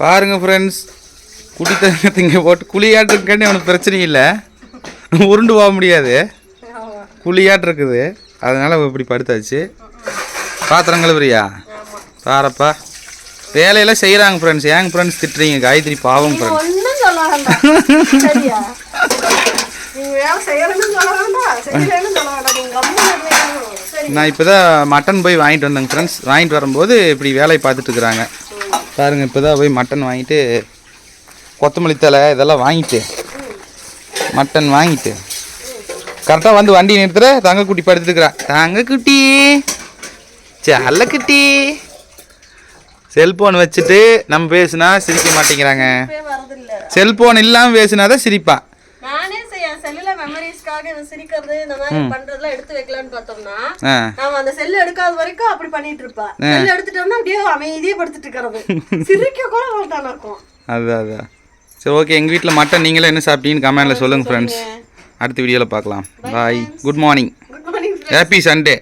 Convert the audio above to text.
பாருங்க ஃப்ரெண்ட்ஸ் குடி தண்ணி திங்க போட்டு குழியாட்டிருக்கேன்னு அவனுக்கு பிரச்சனை இல்லை. உருண்டு போக முடியாது. குழியாட்டு இருக்குது அதனால இப்படி படுத்தாச்சு. பாத்திரம் கழுவுறியா? பாரப்பா. வேலையெல்லாம் செய்கிறாங்க ஃப்ரெண்ட்ஸ் ஏங்க ஃப்ரெண்ட்ஸ் திட்டுறீங்க? காயத்ரி பாவம் ஃப்ரெண்ட்ஸ் நான் இப்போ தான் மட்டன் போய் வாங்கிட்டு வந்தேங்க ஃப்ரெண்ட்ஸ் வாங்கிட்டு வரும்போது இப்படி வேலையை பார்த்துட்டு இருக்கிறாங்க. பாருங்க இப்போ தான் போய் மட்டன் வாங்கிட்டு கொத்தமல்லி தலை இதெல்லாம் வாங்கிட்டு மட்டன் வாங்கிட்டு. கரெக்டாக வந்து வண்டி நிறுத்துற தங்கக்குட்டி படுத்துட்டு இருக்கிறா தங்கக்குட்டி செல்லக்குட்டி. செல்போன் வச்சுட்டு நம்ம பேசுனா சிரிக்க மாட்டேங்கிறாங்க. செல்போன் இல்லாமல் பேசுனா தான் சிரிப்பா நானே செய்ய செல்லுல மெமரிஸ்க்காக இந்த சிரிக்கிறது இந்த மாதிரி பண்றதெல்லாம் எடுத்து வைக்கலாம்னு பார்த்தோம்னா நாம அந்த செல் எடுக்காத வரைக்கும் அப்படி பண்ணிட்டு இருப்பா. செல் எடுத்துட்டோம்னா அப்படியே அமைதியே படுத்துட்டு இருக்கிறது. சிரிக்க கூட மாட்டான் இருக்கும் அதுதான் அதுதான் சரி ஓகே எங்கள் வீட்டில் மட்டன் நீங்களே என்ன சாப்பிட்டீங்கன்னு கமெண்டில் சொல்லுங்கள் ஃப்ரெண்ட்ஸ் அடுத்த வீடியோவில் பார்க்கலாம். Bye good morning good morning happy Sunday